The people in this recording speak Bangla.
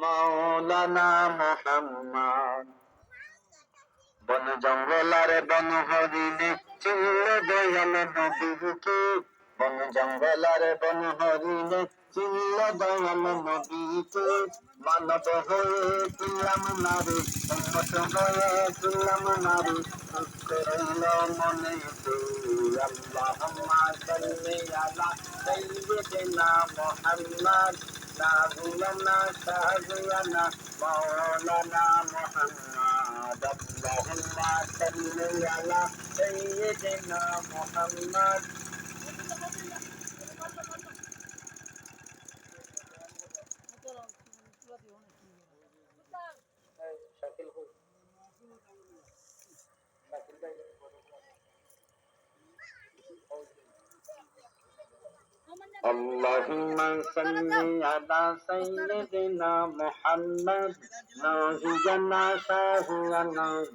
মাওলানা মোহাম্মদ। বন জঙ্গলারে বন হরিণে চিল্ল দয়াল নবীকে। বন জঙ্গলারে বন হরিণে চিল্ল দয়াল নবীকে। মানব হয়ে চিল্লাম নারী উন্মত হয়ে চিল্লাম নারী। রইল মনে আল্লাহুম্মা সাল্লি আলা সাইয়্যিদিনা মুহাম্মদ সাহুলানা সাহুলানা মাওলানা মুহাম্মদ আল্লাহুম্মা সাল্লি আলা সাইয়্যিদিনা মুহাম্মদ শাকিল اللهم صل على سيدنا محمد نبينا شاهدنا